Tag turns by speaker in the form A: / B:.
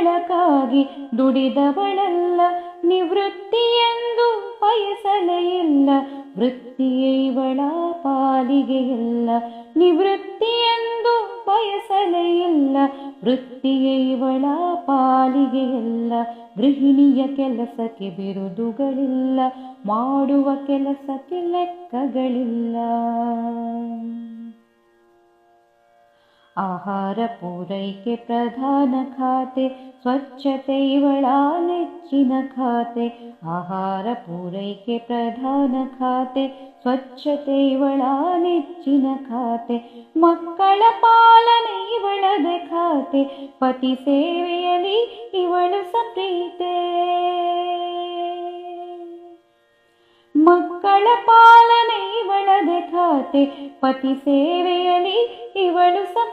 A: ಬಳಕಾಗಿ ದುಡಿದವಳಲ್ಲ, ನಿವೃತ್ತಿಯೆಂದು ಬಯಸಲೆಯಿಲ್ಲ ವೃತ್ತಿಯೇ ಇವಳ ಪಾಲಿಗೆ ಇಲ್ಲ. ನಿವೃತ್ತಿಯೆಂದು ಬಯಸಲೆಯಿಲ್ಲ ವೃತ್ತಿಯೇ ಇವಳ ಪಾಲಿಗೆ ಇಲ್ಲ. ಗೃಹಿಣಿಯ ಕೆಲಸಕ್ಕೆ ಬಿರುದುಗಳಿಲ್ಲ. ಮಾಡುವ ಕೆಲಸಕ್ಕೆ ಲೆಕ್ಕಗಳಿಲ್ಲ. ಆಹಾರ ಪೂರೈಕೆ ಪ್ರಧಾನ ಖಾತೆ, ಸ್ವಚ್ಛತೆ ಇವಳ ನೆಚ್ಚಿನ ಖಾತೆ. ಆಹಾರ ಪೂರೈಕೆ ಪ್ರಧಾನ ಖಾತೆ, ಸ್ವಚ್ಛತೆ ಇವಳ ನೆಚ್ಚಿನ ಖಾತೆ. ಮಕ್ಕಳ ಪಾಲನೆ ಇವಳದ ಖಾತೆ, ಪತಿ ಸೇವೆಯಲ್ಲಿ ಇವಳು ಸಪ್ರೀತೆ. ಮಕ್ಕಳ ಪಾಲನೆ ಇವಳದ ಖಾತೆ, ಪತಿ ಸೇವೆಯಲ್ಲಿ ಇವಳು ಸಪ್ರೀತೆ